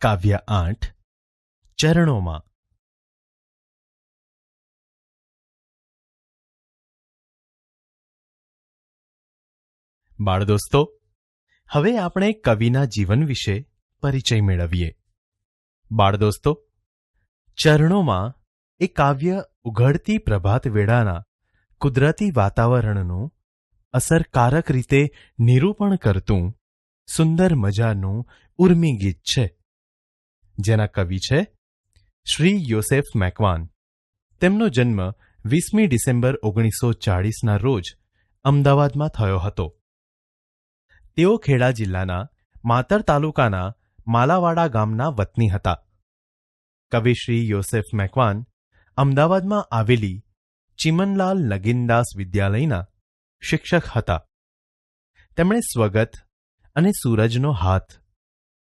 કાવ્ય આઠ, ચરણોમાં. બાળદોસ્તો, હવે આપણે કવિના જીવન વિશે પરિચય મેળવીએ. બાળદોસ્તો, ચરણોમાં એ કાવ્ય ઉઘડતી પ્રભાત વેળાના કુદરતી વાતાવરણનું અસરકારક રીતે નિરૂપણ કરતું સુંદર મજાનું ઉર્મી ગીત છે. જેના કવિ છે શ્રી યોસેફ મેકવાન. તેમનો જન્મ વીસમી ડિસેમ્બર ઓગણીસો ચાળીસના રોજ અમદાવાદમાં થયો હતો. તેઓ ખેડા જિલ્લાના માતર તાલુકાના માલાવાડા ગામના વતની હતા. કવિ શ્રી યોસેફ મેકવાન અમદાવાદમાં આવેલી ચિમનલાલ નગીનદાસ વિદ્યાલયના શિક્ષક હતા. તેમણે સ્વગત અને સૂરજનો હાથ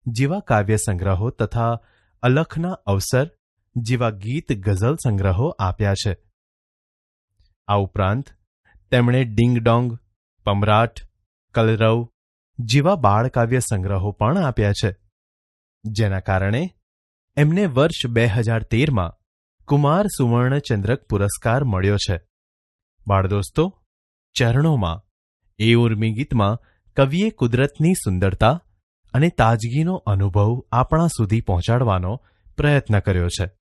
જેવા કાવ્ય સંગ્રહો તથા અલખના અવસર, જેવા ગીત ગઝલ સંગ્રહો આપ્યા છે. આ ઉપરાંત, તેમણે ડિંગ ડોંગ, પમરાટ, કલરવ જેવા બાળકાવ્ય સંગ્રહો પણ આપ્યા છે. જેના કારણે એમને વર્ષ બે હજાર તેરમાં કુમાર સુવર્ણચંદ્રક પુરસ્કાર મળ્યો છે. બાળદોસ્તો, ચરણોમાં, એ ઉર્મી ગીતમાં કવિએ કુદરતની સુંદરતા અને તાજગીનો અનુભવ આપણા સુધી પહોંચાડવાનો પ્રયત્ન કર્યો છે.